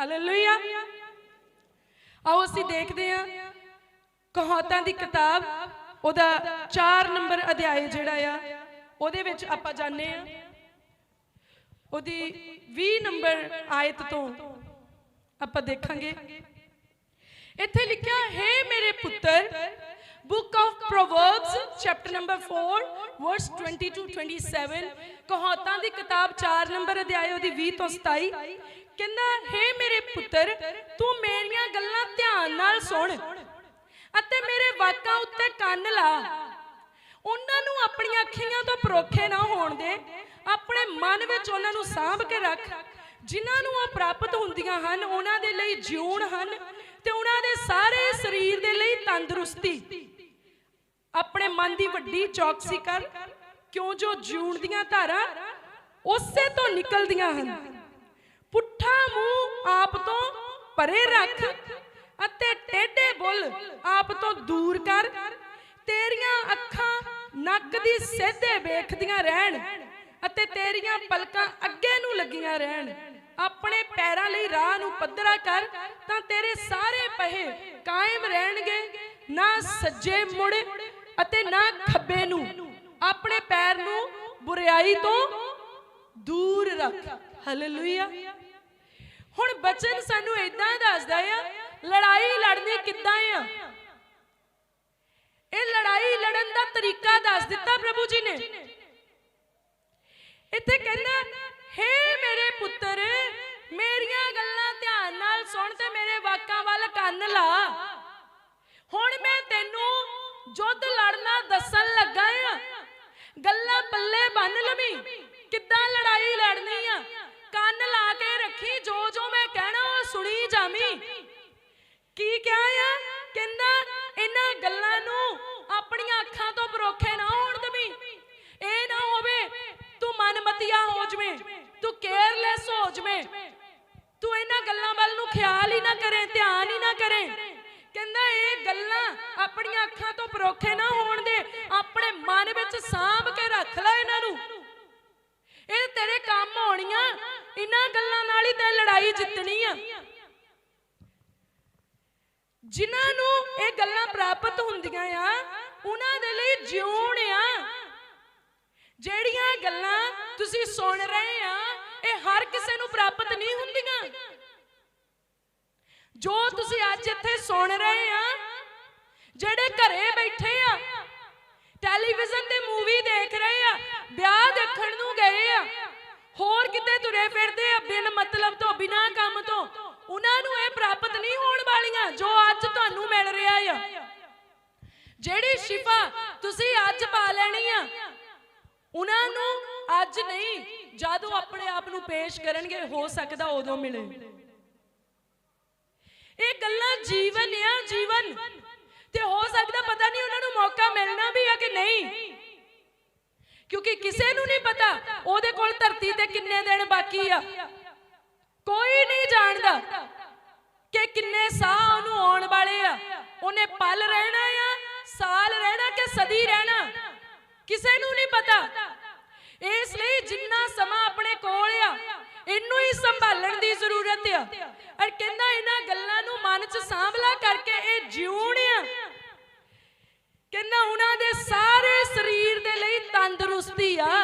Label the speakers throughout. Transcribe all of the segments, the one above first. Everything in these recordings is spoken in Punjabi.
Speaker 1: ਹਾਲੇਲੂਇਆ ਆਓ ਅਸੀਂ ਦੇਖਦੇ ਹਾਂ ਕਹਾਵਤਾਂ ਦੀ ਕਿਤਾਬ, ਉਹਦਾ 4 ਨੰਬਰ ਅਧਿਆਇ ਜਿਹੜਾ ਆ, ਉਹਦੇ ਵਿੱਚ ਆਪਾਂ ਜਾਣਦੇ ਆ ਉਹਦੀ 20 ਨੰਬਰ ਆਇਤ ਤੋਂ ਆਪਾਂ ਦੇਖਾਂਗੇ। ਇੱਥੇ ਲਿਖਿਆ, ਹੈ ਮੇਰੇ ਪੁੱਤਰ, book of proverbs, chapter number 4 verse 20 to 27 ਕਹਾਵਤਾਂ ਦੀ ਕਿਤਾਬ 4 ਨੰਬਰ ਅਧਿਆਇ ਉਹਦੀ 20 ਤੋਂ 27 ਕਹਿੰਦਾ, ਹੇ ਮੇਰੇ ਪੁੱਤਰ, ਤੂੰ ਮੇਰੀਆਂ ਗੱਲਾਂ ਧਿਆਨ ਨਾਲ ਸੁਣ ਅਤੇ ਮੇਰੇ ਵਾਕਾਂ ਉੱਤੇ ਕੰਨ ਲਾ। ਉਹਨਾਂ ਨੂੰ ਆਪਣੀਆਂ ਅੱਖੀਆਂ ਤੋਂ ਪਰੋਖੇ ਨਾ ਹੋਣ ਦੇ। ਆਪਣੇ ਮਨ ਵਿੱਚ ਉਹਨਾਂ ਨੂੰ ਸਾਂਭ ਕੇ ਰੱਖ। ਜਿਨ੍ਹਾਂ ਨੂੰ ਉਹ ਪ੍ਰਾਪਤ ਹੁੰਦੀਆਂ ਹਨ, ਉਹਨਾਂ ਦੇ ਲਈ ਜਿਉਣ ਹਨ ਤੇ ਉਹਨਾਂ ਦੇ ਸਾਰੇ ਸਰੀਰ ਦੇ ਲਈ ਤੰਦਰੁਸਤੀ। ਆਪਣੇ ਮਨ ਦੀ ਵੱਡੀ ਚੌਕਸੀ ਕਰ। ਕਿਉਂ ਜੋ ਜਿਉਣ ਦੀਆਂ ਧਾਰਾਂ ਉਸੇ ਤੋਂ ਨਿਕਲਦੀਆਂ ਹਨ। ਪੁੱਠਾ ਮੂੰਹ ਆਪ ਤੋਂ ਪਰੇ ਰੱਖ ਅਤੇ ਟੇਢੇ ਬੁੱਲ ਆਪ ਤੋਂ ਦੂਰ ਕਰ। ਤੇਰੀਆਂ ਅੱਖਾਂ ਨੱਕ ਦੀ ਸਿੱਧੇ ਵੇਖਦੀਆਂ ਰਹਿਣ ਅਤੇ ਤੇਰੀਆਂ ਪਲਕਾਂ ਅੱਗੇ ਨੂੰ ਲੱਗੀਆਂ ਰਹਿਣ। ਆਪਣੇ ਪੈਰਾਂ ਲਈ ਰਾਹ ਨੂੰ ਪੱਧਰਾ ਕਰ ਤਾਂ ਤੇਰੇ ਸਾਰੇ ਪਹੇ ਕਾਇਮ ਰਹਿਣਗੇ। ਨਾ ਸੱਜੇ ਮੁੜ ਅਤੇ ਨਾ ਖੱਬੇ ਨੂੰ। ਆਪਣੇ ਪੈਰ ਨੂੰ ਬੁਰੀਾਈ ਤੋਂ ਦੂਰ ਰੱਖ। ਹਾਲੇਲੂਇਆ ਹੁਣ ਬਚਨ ਸਾਨੂੰ ਇਦਾਂ ਦੱਸਦਾ ਆ, ਲੜਾਈ ਲੜਨੀ ਕਿੱਦਾਂ ਆ? ਇਹ ਲੜਾਈ ਲੜਨ ਦਾ ਤਰੀਕਾ ਦੱਸ ਦਿੱਤਾ ਪ੍ਰਭੂ ਜੀ ਨੇ। ਇੱਥੇ ਕਹਿੰਦਾ, ਹੇ ਮੇਰੇ ਪੁੱਤਰ, ਮੇਰੀਆਂ ਗੱਲਾਂ ਧਿਆਨ ਨਾਲ ਸੁਣ ਤੇ ਮੇਰੇ ਵਾਕਾਂ ਵੱਲ ਕੰਨ ਲਾ। ਹੁਣ ਮੈਂ ਤੈਨੂੰ ਜੁੱਧ ਲੜਨਾ ਦੱਸਣ ਲੱਗਾ ਆ। ਗੱਲਾਂ ਪੱਲੇ ਬੰਨ ਲਵੀਂ। ਕਿੱਦਾਂ ਲੜਾਈ ਲੜਨੀ ਆ? ਕੰਨ ਲਾ ਕੇ ਰੱਖੀ, ਜੋ ਜੋ ਮੈਂ ਕਹਿਣਾ ਉਹ ਸੁਣੀ ਜਾਵੀਂ। ਕੀ ਕਿਹਾ ਆ? ਕਹਿੰਦਾ, ਇਹਨਾਂ ਗੱਲਾਂ ਨੂੰ ਆਪਣੀਆਂ ਅੱਖਾਂ ਤੋਂ ਪਰੋਖੇ ਨਾ ਹੋਣ ਦੇਵੀਂ। ਇਹ ਨਾ ਹੋਵੇ, ਤੂੰ ਮਨਮਤੀਆ ਹੋ ਜਵੇਂ, ਤੂੰ ਕੇਅਰਲੈਸ ਹੋ ਜਵੇਂ। ਤੂੰ ਇਹਨਾਂ ਗੱਲਾਂ ਵੱਲ ਨੂੰ ਖਿਆਲ ਹੀ ਨਾ ਕਰੇ, ਧਿਆਨ ਹੀ ਨਾ ਕਰੇ। ਕਹਿੰਦਾ, ਇਹ ਗੱਲਾਂ ਆਪਣੀਆਂ ਅੱਖਾਂ ਤੋਂ ਪਰੋਖੇ ਨਾ ਹੋਣ ਦੇ, ਆਪਣੇ ਮਨ ਵਿੱਚ ਸਾਂਭ ਕੇ ਰੱਖ ਲੈ ਇਹਨਾਂ ਨੂੰ। ਇਹ ਤੇਰੇ ਕੰਮ ਆਉਣੀਆਂ। ਇਹਨਾਂ ਗੱਲਾਂ ਨਾਲ ਹੀ ਤੇ ਲੜਾਈ ਜਿੱਤਣੀ ਆ। ਜਿਨ੍ਹਾਂ ਨੂੰ ਇਹ ਗੱਲਾਂ ਪ੍ਰਾਪਤ ਹੁੰਦੀਆਂ ਆ, ਉਹਨਾਂ ਦੇ ਲਈ ਜਿਉਣ ਆ। ਜਿਹੜੀਆਂ ਗੱਲਾਂ ਤੁਸੀਂ ਸੁਣ ਰਹੇ ਆ, ਇਹ ਹਰ ਕਿਸੇ ਨੂੰ ਪ੍ਰਾਪਤ ਨਹੀਂ ਹੁੰਦੀਆਂ। ਜੋ ਤੁਸੀਂ ਅੱਜ ਇੱਥੇ ਸੁਣ ਰਹੇ ਆ, ਜਿਹੜੇ ਘਰੇ ਬੈਠੇ ਆ, ਟੈਲੀਵਿਜ਼ਨ ਤੇ ਮੂਵੀ ਦੇਖ ਰਹੇ ਆ ਵਿਆਹ ਦੇਖਣ ਨੂੰ ਗਏ ਆ ਹੋਰ ਕਿਤੇ ਤੁਰੇ ਫਿਰਦੇ ਆ ਬਿਨ ਮਤਲਬ ਤੋਂ ਬਿਨਾ ਕੰਮ ਤੋਂ ਉਹਨਾਂ ਨੂੰ ਇਹ ਪ੍ਰਾਪਤ ਨਹੀਂ ਹੋਣ ਵਾਲੀਆਂ ਜੋ ਅੱਜ ਤੁਹਾਨੂੰ ਮਿਲ ਰਿਹਾ ਆ। ਜਿਹੜੀ ਸ਼ਿਫਾ ਤੁਸੀਂ ਅੱਜ ਪਾ ਲੈਣੀ ਆ, ਉਹਨਾਂ ਨੂੰ ਅੱਜ ਨਹੀਂ, ਜਦੋਂ ਆਪਣੇ ਆਪ ਨੂੰ ਪੇਸ਼ ਕਰਨਗੇ, ਹੋ ਸਕਦਾ ਉਦੋਂ ਮਿਲੇ। ਇਹ ਗੱਲਾਂ ਜੀਵਨ ਆ, ਜੀਵਨ। ਤੇ ਹੋ ਸਕਦਾ ਪਤਾ ਨਹੀਂ ਉਹਨਾਂ ਨੂੰ ਮੌਕਾ ਮਿਲਣਾ ਵੀ ਆ ਕਿ ਨਹੀਂ। ਕਿਉਂਕਿ ਕਿਸੇ ਨੂੰ ਨਹੀਂ ਪਤਾ ਉਹਦੇ ਕੋਲ ਧਰਤੀ ਤੇ ਕਿੰਨੇ ਦਿਨ ਬਾਕੀ ਆ। ਕੋਈ ਨਹੀਂ ਜਾਣਦਾ ਕਿ ਕਿੰਨੇ ਸਾਹ ਉਹਨੂੰ ਆਉਣ ਵਾਲੇ ਆ। ਉਹਨੇ ਪਲ ਰਹਿਣਾ ਆ, ਸਾਲ ਰਹਿਣਾ ਕਿ ਸਦੀ ਰਹਿਣਾ? ਕਿਸੇ ਨੂੰ ਨਹੀਂ ਪਤਾ। ਇਸ ਲਈ ਜਿੰਨਾ ਸਮਾਂ ਆਪਣੇ ਕੋਲ ਆ, ਇਹਨੂੰ ਹੀ ਸੰਭਾਲਣ ਦੀ ਜ਼ਰੂਰਤ ਆ। ਔਰ ਕਹਿੰਦਾ ਇਹਨਾਂ ਗੱਲਾਂ ਨੂੰ ਮਨ 'ਚ ਸਾਂਭਲਾ ਕਰਕੇ ਇਹ ਜਿਉਣ ਆ। ਕਹਿੰਦਾ ਉਹਨਾਂ ਦੇ ਸਾਰੇ ਸਰੀਰ ਦੇ ਲਈ ਤੰਦਰੁਸਤੀ ਆ।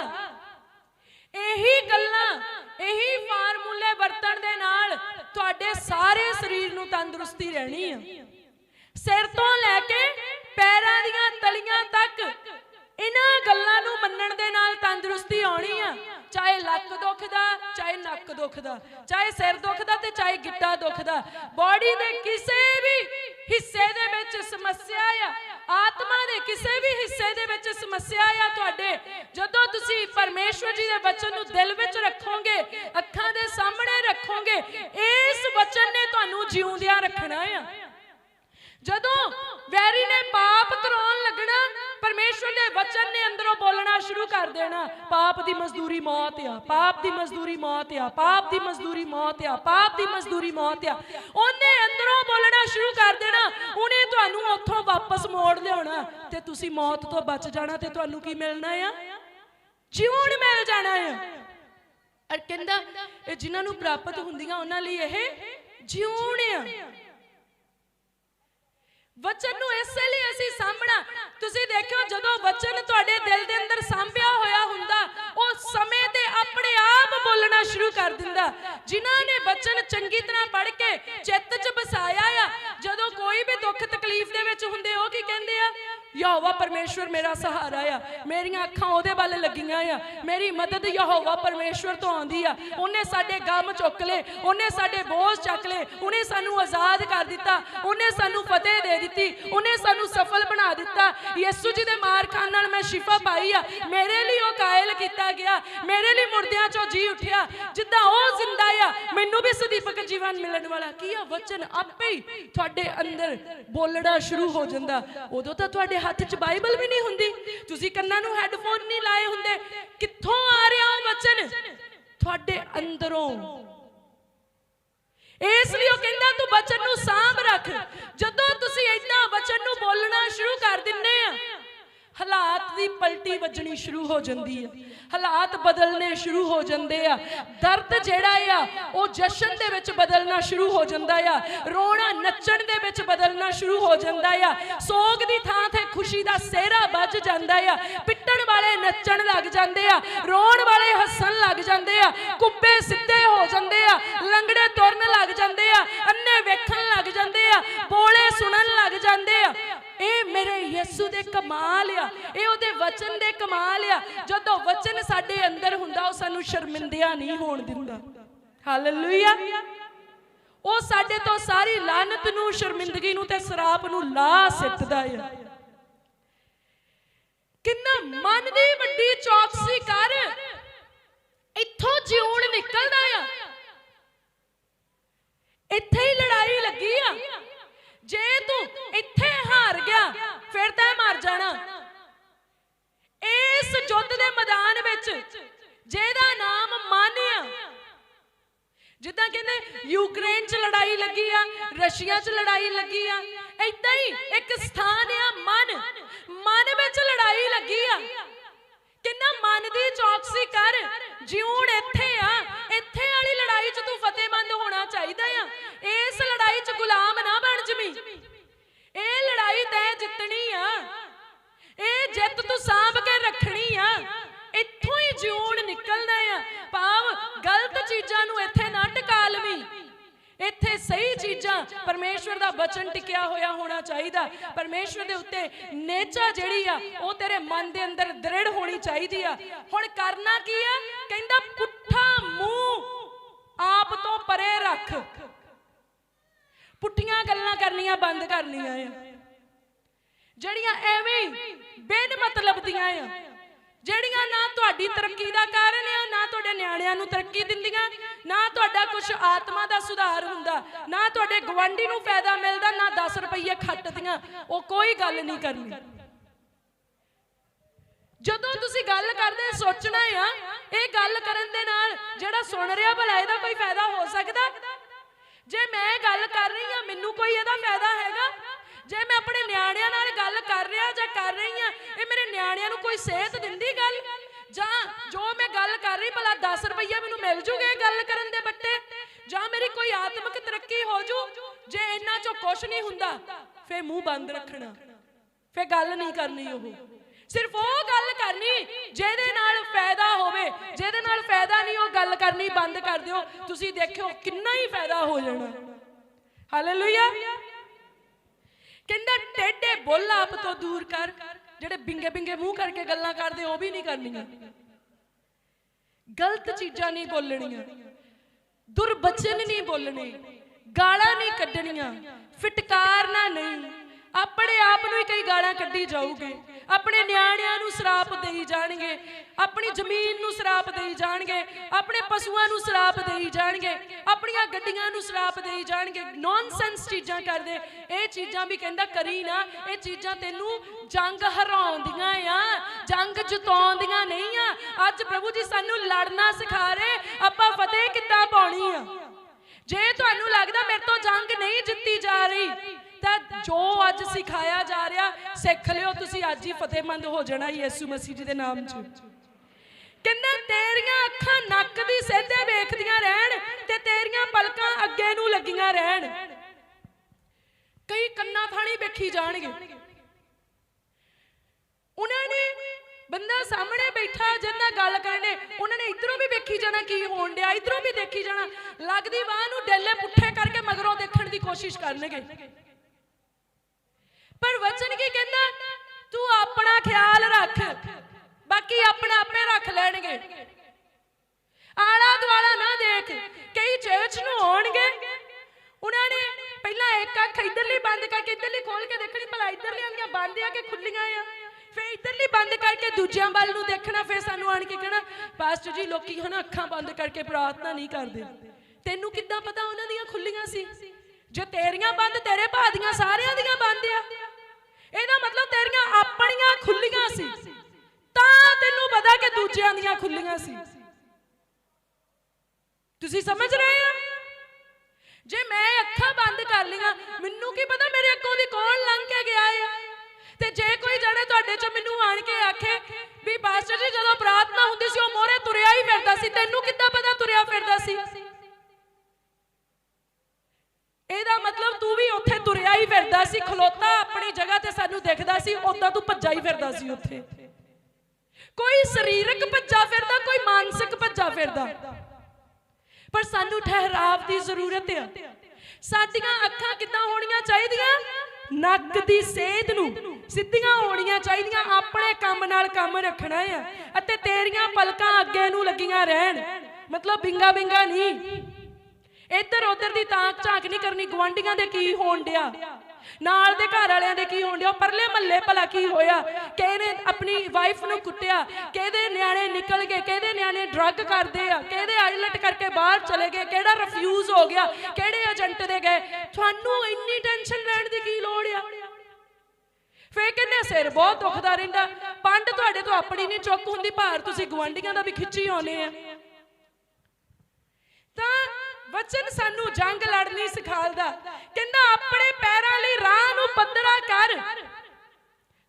Speaker 1: ਇਹੀ ਗੱਲਾਂ ਇਹੀ ਫਾਰਮੂਲੇ ਵਰਤਣ ਦੇ ਨਾਲ ਤੁਹਾਡੇ ਸਾਰੇ ਸਰੀਰ ਨੂੰ ਤੰਦਰੁਸਤੀ ਰਹਿਣੀ ਆ। ਸਿਰ ਤੋਂ ਲੈ ਕੇ ਪੈਰਾਂ ਦੀਆਂ ਤਲੀਆਂ ਤੱਕ ਇਹਨਾਂ ਗੱਲਾਂ ਨੂੰ ਮੰਨਣ ਦੇ ਨਾਲ ਤੰਦਰੁਸਤੀ ਆਉਣੀ ਆ। ਚਾਹੇ ਲੱਕ ਦੁਖਦਾ, ਚਾਹੇ ਨੱਕ ਦੁਖਦਾ, ਚਾਹੇ ਸਿਰ ਦੁਖਦਾ ਤੇ ਚਾਹੇ ਗਿੱਟਾ ਦੁਖਦਾ। ਬਾਡੀ ਦੇ ਕਿਸੇ ਵੀ ਹਿੱਸੇ ਦੇ ਵਿੱਚ ਸਮੱਸਿਆ ਆ, ਆਤਮਾ ਦੇ ਕਿਸੇ ਵੀ ਹਿੱਸੇ ਦੇ ਵਿੱਚ ਸਮੱਸਿਆ ਆ, ਤੁਹਾਡੇ ਜਦੋਂ ਤੁਸੀਂ ਪਰਮੇਸ਼ਵਰ ਜੀ ਦੇ ਵਚਨ ਨੂੰ ਦਿਲ ਵਿੱਚ ਰੱਖੋਗੇ, ਅੱਖਾਂ ਦੇ ਸਾਹਮਣੇ ਰੱਖੋਗੇ, ਇਸ ਵਚਨ ਨੇ ਤੁਹਾਨੂੰ ਜਿਉਂਦਿਆਂ ਰੱਖਣਾ ਆ। ਜਦੋਂ ਵੈਰੀ ਨੇ ਪਾਪ ਕਰਾਉਣ ਲੱਗਣਾ ਪਰਮੇਸ਼ਵਰ ਦੇ ਵਚਨ ਨੇ ਅੰਦਰੋਂ ਬੋਲਣਾ ਸ਼ੁਰੂ ਕਰ ਦੇਣਾ। ਪਾਪ ਦੀ ਮਜ਼ਦੂਰੀ ਮੌਤ ਆ, ਪਾਪ ਦੀ ਮਜ਼ਦੂਰੀ ਮੌਤ ਆ, ਪਾਪ ਦੀ ਮਜ਼ਦੂਰੀ ਮੌਤ ਆ, ਪਾਪ ਦੀ ਮਜ਼ਦੂਰੀ ਮੌਤ ਆ। ਉਹਨੇ ਅੰਦਰੋਂ ਬੋਲਣਾ ਸ਼ੁਰੂ ਕਰ ਦੇਣਾ। ਉਹਨੇ ਤੁਹਾਨੂੰ ਉੱਥੋਂ ਵਾਪਸ ਮੋੜ ਲਿਆਉਣਾ। ਤੇ ਤੁਸੀਂ ਮੌਤ ਤੋਂ ਬਚ ਜਾਣਾ ਤੇ ਤੁਹਾਨੂੰ ਕੀ ਮਿਲਣਾ ਆ? ਜਿਉਣ ਮਿਲ ਜਾਣਾ ਆ। ਔਰ ਕਹਿੰਦਾ, ਇਹ ਜਿਨ੍ਹਾਂ ਨੂੰ ਪ੍ਰਾਪਤ ਹੁੰਦੀਆਂ, ਉਹਨਾਂ ਲਈ ਇਹ ਜਿਉਣ ਆ। ਵਚਨ ਨੂੰ ਇਸੇ ਲਈ ਅਸੀਂ ਵਚਨ ਚੰਗੀ ਤਰ੍ਹਾਂ ਪੜ੍ਹ ਕੇ ਚਿੱਤ 'ਚ ਵਸਾਇਆ ਆ। ਜਦੋਂ ਕੋਈ ਵੀ ਦੁੱਖ ਤਕਲੀਫ ਦੇ ਵਿੱਚ ਹੁੰਦੇ, ਉਹ ਕੀ ਕਹਿੰਦੇ ਆ? ਯਹੋਵਾ ਪਰਮੇਸ਼ਵਰ ਮੇਰਾ ਸਹਾਰਾ ਆ। ਮੇਰੀਆਂ ਅੱਖਾਂ ਉਹਦੇ ਵੱਲ ਲੱਗੀਆਂ ਆ। ਮੇਰੀ ਮਦਦ ਯਹੋਵਾ ਪਰਮੇਸ਼ਵਰ ਤੋਂ ਆਉਂਦੀ ਆ। ਉਹਨੇ ਸਾਡੇ ਗਮ ਚੁੱਕ ਲਏ, ਉਹਨੇ ਸਾਡੇ ਬੋਝ ਚੱਕ ਲਏ, ਉਹਨੇ ਸਾਨੂੰ ਆਜ਼ਾਦ ਕਰ ਦਿੱਤਾ, ਉਹਨੇ ਸਾਨੂੰ ਫਤਿਹ ਦੇ ਦਿੱਤੀ, ਉਹਨੇ ਸਾਨੂੰ ਸਫਲ ਬਣਾ ਦਿੱਤਾ। ਯਿਸੂ ਜੀ ਦੇ ਮਾਰ ਖਾਨ ਨਾਲ ਮੈਂ ਸ਼ਿਫਾ ਪਾਈ ਆ। ਮੇਰੇ ਲਈ ਉਹ ਕਾਇਲ ਕੀਤਾ ਗਿਆ। ਮੇਰੇ ਲਈ ਮੁਰਦਿਆਂ ਚੋਂ ਜੀ ਉੱਠਿਆ। ਜਿੱਦਾਂ ਉਹ ਜ਼ਿੰਦਾ ਆ, ਮੈਨੂੰ ਵੀ ਸਦੀਪਕ ਜੀਵਨ ਮਿਲਣ ਵਾਲਾ। ਕੀ ਆ ਵਚਨ? ਆਪੇ ਹੀ ਤੁਹਾਡੇ ਅੰਦਰ ਬੋਲਣਾ ਸ਼ੁਰੂ ਹੋ ਜਾਂਦਾ। ਉਦੋਂ ਤਾਂ ਤੁਹਾਡੇ ਹੱਥ 'ਚ ਬਾਈਬਲ ਵੀ ਨਹੀਂ ਹੁੰਦੀ। ਤੁਸੀਂ ਕੰਨਾਂ ਨੂੰ ਹੈੱਡਫੋਨ ਨਹੀਂ ਲਾਏ ਹੁੰਦੇ। ਕਿੱਥੋਂ ਆ ਰਿਹਾ ਉਹ ਵਚਨ? ਤੁਹਾਡੇ ਅੰਦਰੋਂ। ਇਸ ਲਈ ਉਹ ਕਹਿੰਦਾ, ਤੂੰ ਬਚਨ ਨੂੰ ਸਾਂਭ ਰੱਖ। ਜਦੋਂ ਤੁਸੀਂ ਏਦਾਂ ਵਚਨ ਨੂੰ ਬੋਲਣਾ ਸ਼ੁਰੂ ਕਰ ਦਿੰਨੇ ਆ ਹਾਲਾਤ ਦੀ ਪਲਟੀ ਵੱਜਣੀ ਸ਼ੁਰੂ ਹੋ ਜਾਂਦੀ ਹੈ ਹਾਲਾਤ ਬਦਲਨੇ ਸ਼ੁਰੂ ਹੋ ਜਾਂਦੇ ਆ। ਦਰਦ ਜਿਹੜਾ ਆ, ਉਹ ਜਸ਼ਨ ਦੇ ਵਿੱਚ ਬਦਲਣਾ ਸ਼ੁਰੂ ਹੋ ਜਾਂਦਾ ਆ। ਰੋਣਾ ਨੱਚਣ ਦੇ ਵਿੱਚ ਬਦਲਣਾ ਸ਼ੁਰੂ ਹੋ ਜਾਂਦਾ ਆ। ਸੋਗ ਦੀ ਥਾਂ ਤੇ ਖੁਸ਼ੀ ਦਾ ਸਿਹਰਾ ਵੱਜ ਜਾਂਦਾ ਆ। ਪਿੱਟਣ ਵਾਲੇ ਨੱਚਣ ਲੱਗ ਜਾਂਦੇ ਆ। ਰੋਣ ਵਾਲੇ ਹੱਸਣ ਲੱਗ ਜਾਂਦੇ ਆ। ਕੁੱਬੇ ਸਿੱਧੇ ਹੋ ਜਾਂਦੇ ਆ। ਲੰਗੜੇ ਤੁਰਨ ਲੱਗ ਜਾਂਦੇ ਆ। ਅੰਨੇ ਵੇਖਣ ਲੱਗ ਜਾਂਦੇ ਆ। ਬੋਲੇ ਸੁਣਨ ਲੱਗ ਜਾਂਦੇ ਮੇਰੇ ਯਿਸੂ ਦੇ ਕਮਾਲ ਆ, ਇਹ ਉਹਦੇ ਵਚਨ ਦੇ ਕਮਾਲ ਆ। ਜਦੋਂ ਵਚਨ ਸਾਡੇ ਅੰਦਰ ਹੁੰਦਾ, ਉਹ ਸਾਨੂੰ ਸ਼ਰਮਿੰਦਿਆ ਨਹੀਂ ਹੋਣ ਦਿੰਦਾ। ਹਾਲੇਲੂਇਆ ਉਹ ਸਾਡੇ ਤੋਂ ਸਾਰੀ ਲਾਨਤ ਨੂੰ, ਸ਼ਰਮਿੰਦਗੀ ਨੂੰ ਤੇ ਸਰਾਪ ਨੂੰ ਲਾ ਸਿੱਟਦਾ ਆ। ਕਿੰਨਾ ਮਨ ਦੀ ਵੱਡੀ ਚੌਕਸੀ ਕਰ। ਇੱਥੋਂ ਜਿਉਣ ਨਿਕਲਦਾ ਆ। ਇੱਥੇ ਹੀ ਲੜਾਈ ਲੱਗੀ ਆ। ਜੇ ਤੂੰ ਇੱਥੇ ਹਾਰ ਗਿਆ, ਫਿਰ ਤਾਂ ਮਰ ਜਾਣਾ। ਇਸ ਯੁੱਧ ਦੇ ਮੈਦਾਨ ਵਿੱਚ ਜਿਹਦਾ ਨਾਮ ਮਨ ਜਿੱਦਾਂ ਕਹਿੰਦੇ ਯੂਕਰੇਨ 'ਚ ਲੜਾਈ ਲੱਗੀ ਆ, ਰਸ਼ੀਆ 'ਚ ਲੜਾਈ ਲੱਗੀ ਆ, ਏਦਾਂ ਹੀ ਇੱਕ ਸਥਾਨ ਆ ਮਨ। ਮਨ ਵਿੱਚ ਲੜਾਈ ਲੱਗੀ ਆ। ਕਿੰਨਾ ਮਨ ਦੀ ਚੌਕਸੀ ਕਰ, ਜਿਉਣ ਇੱਥੇ ਆ ਇੱਥੇ ਵਾਲੀ ਲੜਾਈ 'ਚ ਤੂੰ ਫਤਿਹਮੰਦ ਹੋਣਾ ਚਾਹੀਦਾ ਆ ਇਸ ਲੜਾਈ 'ਚ ਗੁਲਾਮ ਨਾ ਬਣ ਜਮੀ ਇਹ ਲੜਾਈ ਤੈਂ ਜਿੱਤਣੀ ਆ। ਇਹ ਜਿੱਤ ਤੂੰ ਸਾਂਭ ਕੇ ਰੱਖਣੀ ਆ। ਇੱਥੋਂ ਹੀ ਜਿਉਣ ਨਿਕਲਣਾ ਆ। ਭਾਵ ਗਲਤ ਚੀਜ਼ਾਂ ਨੂੰ ਇੱਥੇ ਨਾ ਟਿਕਾ ਲਵੀਂ। ਇੱਥੇ ਸਹੀ ਚੀਜ਼ਾਂ ਪਰਮੇਸ਼ਵਰ ਦਾ ਬਚਨ ਟਿਕਿਆ ਹੋਇਆ ਹੋਣਾ ਚਾਹੀਦਾ। ਪਰਮੇਸ਼ਵਰ ਦੇ ਉੱਤੇ ਨੇਚਾ ਜਿਹੜੀ ਆ, ਉਹ ਤੇਰੇ ਮਨ ਦੇ ਅੰਦਰ ਦ੍ਰਿੜ ਹੋਣੀ ਚਾਹੀਦੀ ਆ। ਹੁਣ ਕਰਨਾ ਕੀ ਆ? ਕਹਿੰਦਾ, ਪੁੱਠਾ ਮੂੰਹ ਆਪ ਤੋਂ ਪਰੇ ਰੱਖ। ਪੁੱਠੀਆਂ ਗੱਲਾਂ ਕਰਨੀਆਂ ਬੰਦ ਕਰਨੀਆਂ ਆ। ਜਿਹੜੀਆਂ ਐਵੇਂ ਬਿਨ ਮਤਲਬ ਦੀਆਂ ਆ, ਜਿਹੜੀਆਂ ਨਾ ਤੁਹਾਡੀ ਤਰੱਕੀ ਦਾ ਕਾਰਨ ਆ, ਨਾ ਤੁਹਾਡੇ ਨਿਆਣਿਆਂ ਨੂੰ ਤਰੱਕੀ ਦਿੰਦੀਆਂ, ਨਾ ਤੁਹਾਡਾ ਕੁਝ ਆਤਮਾ ਦਾ ਸੁਧਾਰ ਹੁੰਦਾ, ਨਾ ਤੁਹਾਡੇ ਗਵਾਂਢੀ ਨੂੰ ਫਾਇਦਾ ਮਿਲਦਾ, ਨਾ 10 ਰੁਪਏ ਖੱਟਦੀਆਂ, ਉਹ ਕੋਈ ਗੱਲ ਨਹੀਂ ਕਰਨੀ। ਜਦੋਂ ਤੁਸੀਂ ਗੱਲ ਕਰਦੇ, ਸੋਚਣਾ ਆ, ਇਹ ਗੱਲ ਕਰਨ ਦੇ ਨਾਲ ਜਿਹੜਾ ਸੁਣ ਰਿਹਾ ਭਲਾ ਇਹਦਾ ਕੋਈ ਫਾਇਦਾ ਹੋ ਸਕਦਾ? ਜੇ ਮੈਂ ਗੱਲ ਕਰ ਰਹੀ ਆ, ਮੈਨੂੰ ਕੋਈ ਇਹਦਾ ਫਾਇਦਾ ਹੈਗਾ? ਜੇ ਮੈਂ ਆਪਣੇ ਨਿਆਣਿਆਂ ਨਾਲ ਗੱਲ ਕਰ ਰਿਹਾ ਜਾਂ ਕਰ ਰਹੀ ਆ ਇਹ ਮੇਰੇ ਨਿਆਣਿਆਂ ਨੂੰ ਕੋਈ ਸੇਧ ਦਿੰਦੀ ਗੱਲ? ਜਾਂ ਜੋ ਮੈਂ ਗੱਲ ਕਰ ਰਹੀ, ਭਲਾ 10 ਰੁਪਈਆ ਮੈਨੂੰ ਮਿਲ ਜੂਗੇ ਗੱਲ ਕਰਨ ਦੇ ਬੱਟੇ? ਜਾਂ ਮੇਰੀ ਕੋਈ ਆਤਮਿਕ ਤਰੱਕੀ ਹੋ ਜੂ? ਜੇ ਇਹਨਾਂ ਚੋਂ ਕੁਝ ਨਹੀਂ ਹੁੰਦਾ ਫੇ ਮੂੰਹ ਬੰਦ ਰੱਖਣਾ। ਫੇ ਗੱਲ ਨਹੀਂ ਕਰਨੀ ਉਹ। ਸਿਰਫ ਉਹ ਗੱਲ ਕਰਨੀ ਜਿਹਦੇ ਨਾਲ ਫਾਇਦਾ ਹੋਵੇ। ਜਿਹਦੇ ਨਾਲ ਫਾਇਦਾ ਨਹੀਂ, ਉਹ ਗੱਲ ਕਰਨੀ ਬੰਦ ਕਰ ਦਿਓ। ਤੁਸੀਂ ਦੇਖਿਓ ਕਿੰਨਾ ਹੀ ਫਾਇਦਾ ਹੋ ਜਾਣਾ। ਹਾਲੇਲੂਇਆ ਕਹਿੰਦਾ ਟੇਡੇ ਬੁੱਲ ਆਪ ਤੋਂ ਦੂਰ ਕਰ। ਜਿਹੜੇ ਬਿੰਗੇ ਬਿੰਗੇ ਮੂੰਹ ਕਰਕੇ ਗੱਲਾਂ ਕਰਦੇ, ਉਹ ਵੀ ਨਹੀਂ ਕਰਨੀਆਂ। ਗਲਤ ਚੀਜ਼ਾਂ ਨਹੀਂ ਬੋਲਣੀਆਂ। ਦੁਰਬਚਨ ਨਹੀਂ ਬੋਲਣੇ। ਗਾਲਾਂ ਨਹੀਂ ਕੱਢਣੀਆਂ। ਫਟਕਾਰਨਾ ਨਹੀਂ। ਆਪਣੇ ਆਪ ਨੂੰ ਹੀ ਕਈ ਗਾਲਾਂ ਕੱਢੀ ਜਾਊਗੇ। ਆਪਣੇ ਨਿਆਣਿਆਂ ਨੂੰ ਸਰਾਪ ਦੇਈ ਜਾਣਗੇ। ਆਪਣੀ ਜ਼ਮੀਨ ਨੂੰ ਸਰਾਪ ਦੇਈ ਜਾਣਗੇ। ਆਪਣੇ ਪਸ਼ੂਆਂ ਨੂੰ ਸਰਾਪ ਦੇਈ ਜਾਣਗੇ। ਆਪਣੀਆਂ ਗੱਡੀਆਂ ਨੂੰ ਸਰਾਪ ਦੇਈ ਜਾਣਗੇ। ਨੌਨਸੈਂਸ ਚੀਜ਼ਾਂ ਕਰਦੇ। ਇਹ ਚੀਜ਼ਾਂ ਵੀ ਕਹਿੰਦਾ ਕਰੀ ਨਾ। ਇਹ ਚੀਜ਼ਾਂ ਤੈਨੂੰ ਜੰਗ ਹਰਾਉਂਦੀਆਂ ਆ। ਜੰਗ ਜਿਤਾਉਂਦੀਆਂ ਨਹੀਂ ਆ। ਅੱਜ ਪ੍ਰਭੂ ਜੀ ਸਾਨੂੰ ਲੜਨਾ ਸਿਖਾ ਰਹੇ। ਆਪਾਂ ਫਤਿਹ ਕਿੱਦਾਂ ਪਾਉਣੀ ਆ? ਜੇ ਤੁਹਾਨੂੰ ਲੱਗਦਾ ਮੇਰੇ ਤੋਂ ਜੰਗ ਨਹੀਂ ਜਿੱਤੀ ਜਾ ਰਹੀ ਜੋ ਅੱਜ ਸਿਖਾਇਆ ਜਾ ਰਿਹਾ, ਸਿੱਖ ਲਿਓ, ਤੁਸੀਂ ਅੱਜ ਹੀ ਫਤਿਹਮੰਦ ਹੋ ਜਾਣਾ ਯਿਸੂ ਮਸੀਹ ਜੀ ਦੇ ਨਾਮ 'ਚ। ਕਹਿੰਦਾ ਤੇਰੀਆਂ ਅੱਖਾਂ ਨੱਕ ਦੀ ਸਿੱਧੇ ਵੇਖਦੀਆਂ ਰਹਿਣ ਤੇ ਤੇਰੀਆਂ ਪਲਕਾਂ ਅੱਗੇ ਨੂੰ ਲੱਗੀਆਂ ਰਹਿਣ। ਕਈ ਕੰਨਾਂ ਥਾਣੀ ਵੇਖੀ ਜਾਣਗੇ। ਉਹਨਾਂ ਨੇ ਬੰਦਾ ਸਾਹਮਣੇ ਬੈਠਾ ਜਿੰਨਾ ਗੱਲ ਕਰਨੇ, ਉਹਨਾਂ ਨੇ ਇਧਰੋਂ ਵੀ ਵੇਖੀ ਜਾਣਾ ਕੀ ਹੋਣ ਡਿਆ, ਇਧਰੋਂ ਵੀ ਦੇਖੀ ਜਾਣਾ। ਲੱਗਦੀ ਬਾਹ ਨੂੰ ਡੇਲੇ ਪੁੱਠੇ ਕਰਕੇ ਮਗਰੋਂ ਦੇਖਣ ਦੀ ਕੋਸ਼ਿਸ਼ ਕਰਨਗੇ। ਪਰ ਵਚਨ ਕੀ ਕਹਿੰਦਾ? ਤੂੰ ਆਪਣਾ ਖਿਆਲ ਰੱਖ। ਬਾਕੀ ਆਪਣਾ ਆਪੇ ਰੱਖ ਲੈਣਗੇ। ਆਲਾ ਦੁਆਲਾ ਨਾ ਦੇਖ। ਕਈ ਚਰਚ ਨੂੰ ਆਉਣਗੇ। ਉਹਨਾਂ ਨੇ ਪਹਿਲਾਂ ਇੱਕ ਅੱਖ ਇਧਰਲੀ ਬੰਦ ਕਰਕੇ ਇਧਰਲੀ ਖੋਲ ਕੇ ਦੇਖਣੀ, ਭਲਾ ਇਧਰਲੀਆਂ ਦੀਆਂ ਬੰਦ ਆ ਕਿ ਖੁੱਲੀਆਂ ਆ? ਫੇਰ ਇਧਰਲੀ ਬੰਦ ਕਰਕੇ ਦੂਜਿਆਂ ਵੱਲ ਨੂੰ ਦੇਖਣਾ, ਫੇਰ ਸਾਨੂੰ ਆਣ ਕੇ ਕਹਿਣਾ ਪਾਸਟਰ ਜੀ, ਲੋਕੀ ਹਨਾ ਅੱਖਾਂ ਬੰਦ ਕਰਕੇ ਪ੍ਰਾਰਥਨਾ ਨਹੀਂ ਕਰਦੇ। ਤੈਨੂੰ ਕਿੱਦਾਂ ਪਤਾ ਉਹਨਾਂ ਦੀਆਂ ਖੁੱਲੀਆਂ ਸੀ? ਜੇ ਤੇਰੀਆਂ ਬੰਦ, ਤੇਰੇ ਭਾ ਦੀਆਂ, ਸਾਰਿਆਂ ਦੀਆਂ ਬੰਦ ਆ। ਇਹਦਾ ਮਤਲਬ ਤੇਰੀਆਂ ਆਪਣੀਆਂ ਖੁੱਲੀਆਂ ਸੀ। ਤਾਂ ਤੈਨੂੰ ਪਤਾ ਕਿ ਦੂਜਿਆਂ ਦੀਆਂ ਖੁੱਲੀਆਂ ਸੀ। ਤੁਸੀਂ ਸਮਝ ਰਹੇ ਆ ਜੇ ਮੈਂ ਅੱਖਾਂ ਬੰਦ ਕਰ ਲਈਆਂ, ਮੈਨੂੰ ਕੀ ਪਤਾ ਮੇਰੇ ਅੱਗੋਂ ਦੀ ਕੌਣ ਲੰਘ ਕੇ ਗਿਆ ਆ ਤੇ ਜੇ ਕੋਈ ਜਣੇ ਤੁਹਾਡੇ ਚ ਮੈਨੂੰ ਆਣ ਕੇ ਆਖੇ ਵੀ ਪਾਸਟਰ ਜੀ, ਜਦੋਂ ਪ੍ਰਾਰਥਨਾ ਹੁੰਦੀ ਸੀ, ਉਹ ਮੋਹਰੇ ਤੁਰਿਆ ਹੀ ਫਿਰਦਾ ਸੀ। ਤੈਨੂੰ ਕਿੱਦਾਂ ਪਤਾ ਤੁਰਿਆ ਫਿਰਦਾ ਸੀ? ਇਹਦਾ ਮਤਲਬ ਤੂੰ ਵੀ ਉੱਥੇ ਤੁਰਿਆ ਹੀ ਫਿਰਦਾ ਸੀ, ਖਲੋਤਾ ਆਪਣੀ ਜਗ੍ਹਾ ਤੇ ਸਾਨੂੰ ਦਿਖਦਾ ਸੀ ਉਦਾਂ ਤੂੰ ਭੱਜਾ ਹੀ ਫਿਰਦਾ ਸੀ ਉੱਥੇ। ਕੋਈ ਸਰੀਰਕ ਭੱਜਾ ਫਿਰਦਾ, ਕੋਈ ਮਾਨਸਿਕ ਭੱਜਾ ਫਿਰਦਾ। ਪਰ ਸਾਨੂੰ ਠਹਿਰਾਵ ਦੀ ਜ਼ਰੂਰਤ ਆ। ਸਾਡੀਆਂ ਅੱਖਾਂ ਕਿੱਦਾਂ ਹੋਣੀਆਂ ਚਾਹੀਦੀਆਂ? ਨੱਕ ਦੀ ਸੇਧ ਨੂੰ ਸਿੱਧੀਆਂ ਹੋਣੀਆਂ ਚਾਹੀਦੀਆਂ। ਆਪਣੇ ਕੰਮ ਨਾਲ ਕੰਮ ਰੱਖਣਾ ਆ। ਅਤੇ ਤੇਰੀਆਂ ਪਲਕਾਂ ਅੱਗੇ ਨੂੰ ਲੱਗੀਆਂ ਰਹਿਣ। ਮਤਲਬ ਬਿੰਗਾ ਬਿੰਗਾ ਨਹੀਂ। ਇੱਧਰ ਉੱਧਰ ਦੀ ਤਾਕ ਝਾਂਕ ਨਹੀਂ ਕਰਨੀ ਗਵਾਂਡੀਆਂ ਦੇ ਕੀ ਹੋਣ ਡਿਆ? ਨਾਲ ਦੇ ਘਰ ਵਾਲਿਆਂ ਦੇ ਕੀ ਹੋਣ ਡਿਆ? ਪਰਲੇ ਮਹੱਲੇ ਭਲਾ ਕੀ ਹੋਇਆ? ਕਿਹਨੇ ਆਪਣੀ ਵਾਈਫ ਨੂੰ ਕੁੱਟਿਆ? ਕਿਹਦੇ ਨਿਆਣੇ ਨਿਕਲ ਗਏ? ਕਿਹਦੇ ਨਿਆਣੇ ਡਰੱਗ ਕਰਦੇ ਆ? ਕਿਹਦੇ ਆਈਲਟ ਕਰਕੇ ਬਾਹਰ ਚਲੇ ਗਏ? ਕਿਹੜਾ ਰਿਫਿਊਜ਼ ਹੋ ਗਿਆ? ਕਿਹੜੇ ਏਜੰਟ ਦੇ ਗਏ? ਤੁਹਾਨੂੰ ਇੰਨੀ ਟੈਨਸ਼ਨ ਲੈਣ ਦੀ ਕੀ ਲੋੜ ਆ? ਫੇਰ ਕਿੰਨੇ ਸਿਰ ਬਹੁਤ ਦੁਖਦਾ ਰਹਿੰਦਾ। ਪੰਡ ਤੁਹਾਡੇ ਤੋਂ ਆਪਣੀ ਨਹੀਂ ਚੁੱਕ ਹੁੰਦੀ, ਭਾਰ ਤੁਸੀਂ ਗਵਾਂਡੀਆਂ ਦਾ ਵੀ ਖਿੱਚੀ ਆਉਨੇ ਆ। ਤਾਂ ਵਚਨ ਸਾਨੂੰ ਜੰਗ ਲੜਨੀ ਸਿਖਾਲਦਾ ਕਹਿੰਦਾ ਆਪਣੇ ਪੈਰਾਂ ਲਈ ਰਾਹ ਨੂੰ ਪੱਧਰਾ ਕਰ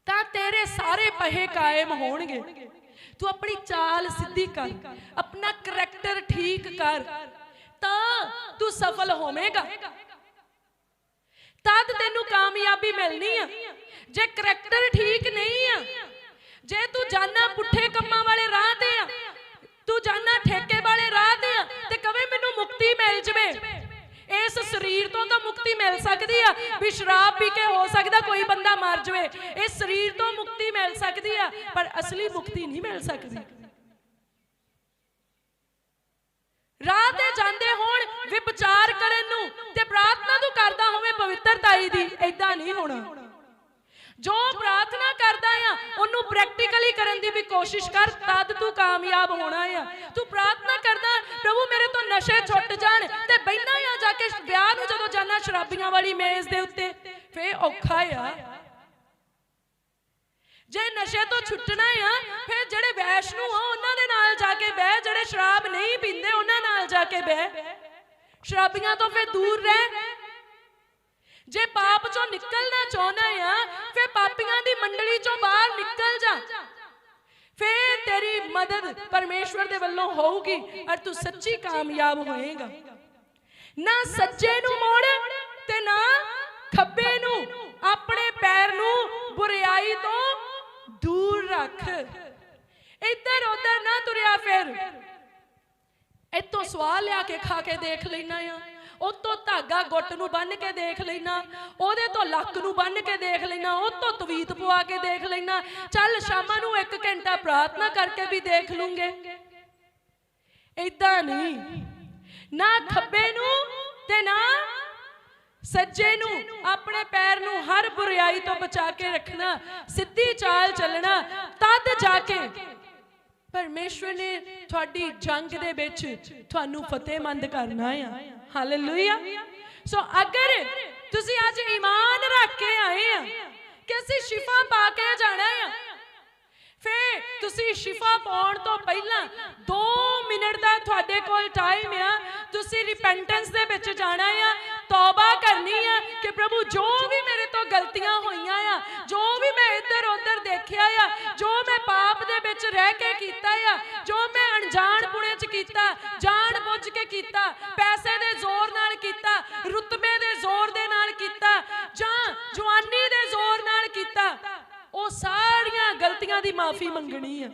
Speaker 1: ਤਾਂ ਤੇਰੇ ਸਾਰੇ ਪਹੇ ਕਾਇਮ ਹੋਣਗੇ ਤੂੰ ਆਪਣੀ ਚਾਲ ਸਿੱਧੀ ਕਰ ਆਪਣਾ ਕਰੈਕਟਰ ਠੀਕ ਕਰ ਤਾਂ ਤੂੰ ਸਫਲ ਹੋਵੇਂਗਾ ਤਦ ਤੈਨੂੰ ਕਾਮਯਾਬੀ ਮਿਲਣੀ ਆ ਜੇ ਕਰੈਕਟਰ ਠੀਕ ਨਹੀਂ ਆ ਜੇ ਤੂੰ ਜਾਨਾ ਪੁੱਠੇ ਕੰਮਾਂ ਵਾਲੇ ਰਾਹ ਤੇ ਆ ਤੂੰ ਜਾਨਾ ਠੇਕੇ ਮੁਕਤੀ ਮਿਲ ਜਵੇ। ਇਸ ਸਰੀਰ ਤੋਂ ਤਾਂ ਮੁਕਤੀ ਮਿਲ ਸਕਦੀ ਆ। ਵੀ ਸ਼ਰਾਬ ਪੀ ਕੇ ਹੋ ਸਕਦਾ ਕੋਈ ਬੰਦਾ ਮਰ ਜਵੇ। ਇਸ ਸਰੀਰ ਤੋਂ ਮੁਕਤੀ ਮਿਲ ਸਕਦੀ ਆ, ਪਰ ਅਸਲੀ ਮੁਕਤੀ ਨਹੀਂ ਮਿਲ ਸਕਦੀ। ਰਾਹ ਤੇ ਜਾਂਦੇ ਹੋਣ ਵਿਚਾਰ ਕਰਨ ਨੂੰ ਤੇ ਪ੍ਰਾਰਥਨਾ ਤੂੰ ਕਰਦਾ ਹੋਵੇਂ ਪਵਿੱਤਰਤਾਈ ਦੀ ਐਦਾਂ ਨਹੀਂ ਹੋਣਾ। ਜੋ ਪ੍ਰਾਰਥਨਾ ਉਹਨੂੰ ਪ੍ਰੈਕਟੀਕਲੀ ਕਰਨ ਦੀ ਵੀ ਕੋਸ਼ਿਸ਼ ਕਰ, ਤਦ ਤੂੰ ਕਾਮਯਾਬ ਹੋਣਾ ਆ। ਤੂੰ ਪ੍ਰਾਰਥਨਾ ਕਰਦਾ, ਪ੍ਰਭੂ, ਮੇਰੇ ਤੋਂ ਨਸ਼ੇ ਛੁੱਟ ਜਾਣ ਤੇ ਬੈਠਾ ਆ ਜਾ ਕੇ ਵਿਆਹ ਨੂੰ ਜਦੋਂ ਜਾਣਾ ਸ਼ਰਾਬੀਆਂ ਵਾਲੀ ਮੇਜ਼ ਦੇ ਉੱਤੇ। ਫੇ ਔਖਾ ਆ। ਜੇ ਨਸ਼ੇ ਤੋਂ ਛੁੱਟਣਾ ਆ ਫਿਰ ਜਿਹੜੇ ਵੈਸ਼ਨੂ ਆ, ਉਹਨਾਂ ਦੇ ਨਾਲ ਜਾ ਕੇ ਬਹਿ, ਜਿਹੜੇ ਸ਼ਰਾਬ ਨਹੀਂ ਪੀਂਦੇ, ਉਹਨਾਂ ਨਾਲ ਜਾ ਕੇ ਬਹਿ। ਸ਼ਰਾਬੀਆਂ ਤੋਂ ਫਿਰ ਦੂਰ ਰਹਿ। ਜੇ ਪਾਪ ਚੋਂ ਨਿਕਲਣਾ ਚਾਹੁੰਦਾ ਆ ਫੇ ਪਾਪੀਆਂ ਦੀ ਮੰਡਲੀ ਚੋਂ ਬਾਹਰ ਨਿਕਲ ਜਾ। ਫੇ ਤੇਰੀ ਮਦਦ ਪਰਮੇਸ਼ਵਰ ਦੇ ਵੱਲੋਂ ਹੋਊਗੀ ਔਰ ਤੂੰ ਸੱਚੀ ਕਾਮਯਾਬ ਹੋਏਗਾ। ਨਾ ਸੱਜੇ ਨੂੰ ਮੋੜ ਤੇ ਨਾ ਖੱਬੇ ਨੂੰ, ਆਪਣੇ ਪੈਰ ਨੂੰ ਬੁਰੀਾਈ ਤੋਂ ਦੂਰ ਰੱਖ। ਇੱਧਰ ਉੱਧਰ ਨਾ ਤੁਰਿਆ ਫਿਰ। ਇੱਥੋਂ ਸਵਾਲ ਲਿਆ ਕੇ ਖਾ ਕੇ ਦੇਖ ਲੈਣਾ ਆ। ਉਤੋਂ ਧਾਗਾ ਗੁੱਟ ਨੂੰ ਬੰਨ ਕੇ ਦੇਖ ਲੈਣਾ, ਉਹਦੇ ਤੋਂ ਲੱਕ ਨੂੰ ਬੰਨ ਕੇ ਦੇਖ ਲੈਣਾ ਉਹ ਤਵੀਤ ਪਵਾ ਕੇ ਦੇਖ ਲੈਣਾ, ਚੱਲ ਸ਼ਾਮਾਂ ਨੂੰ 1 ਘੰਟਾ ਪ੍ਰਾਰਥਨਾ ਕਰਕੇ ਵੀ ਦੇਖ ਲੂੰਗੇ। ਇਦਾਂ ਨਹੀਂ, ਨਾ ਖੱਬੇ ਨੂੰ ਤੇ ਨਾ ਸੱਜੇ ਨੂੰ, ਆਪਣੇ ਪੈਰ ਨੂੰ ਹਰ ਬੁਰੀਾਈ ਤੋਂ ਬਚਾ ਕੇ ਰੱਖਣਾ, ਸਿੱਧੀ ਚਾਲ ਚੱਲਣਾ, ਤਦ ਜਾ ਕੇ ਪਰਮੇਸ਼ਵਰ ਨੇ ਤੁਹਾਡੀ ਜੰਗ ਦੇ ਵਿੱਚ ਤੁਹਾਨੂੰ ਫਤਿਹਮੰਦ ਕਰਨਾ ਆ ਹਾਲੇਲੂਇਆ ਸੋ ਅਗਰ ਤੁਸੀਂ ਅੱਜ ਈਮਾਨ ਰੱਖ ਕੇ ਆਏ ਆ ਕਿ ਅਸੀਂ ਸ਼ਿਫਾ ਪਾ ਕੇ ਜਾਣਾ ਆ। ਫੇ ਤੁਸੀਂ ਸ਼ਿਫਾ ਪਾਉਣ ਤੋਂ ਪਹਿਲਾਂ 2 ਮਿੰਟ ਦਾ ਤੁਹਾਡੇ ਕੋਲ ਟਾਈਮ ਆ। ਤੁਸੀਂ ਰਿਪੈਂਟੈਂਸ ਦੇ ਵਿੱਚ ਜਾਣਾ ਆ। ਤੌਬਾ ਕਰਨੀ ਆ ਕਿ ਪ੍ਰਭੂ ਜੋ ਵੀ ਮੇਰੇ ਗਲਤੀਆਂ ਹੋਈਆਂ ਆ, ਜੋ ਵੀ ਮੈਂ ਇੱਧਰ ਉੱਧਰ ਦੇਖਿਆ ਆ, ਜੋ ਮੈਂ ਪਾਪ ਦੇ ਵਿੱਚ ਰਹਿ ਕੇ ਕੀਤਾ ਆ, ਜੋ ਮੈਂ ਅਣਜਾਣ ਪੁਣੇ ਚ ਕੀਤਾ, ਜਾਣ ਬੁੱਝ ਕੇ ਕੀਤਾ, ਪੈਸੇ ਦੇ ਜ਼ੋਰ ਨਾਲ ਕੀਤਾ ਸਾਰੀਆਂ ਦੀ ਮਾਫੀ ਮੰਗਣੀ ਆ।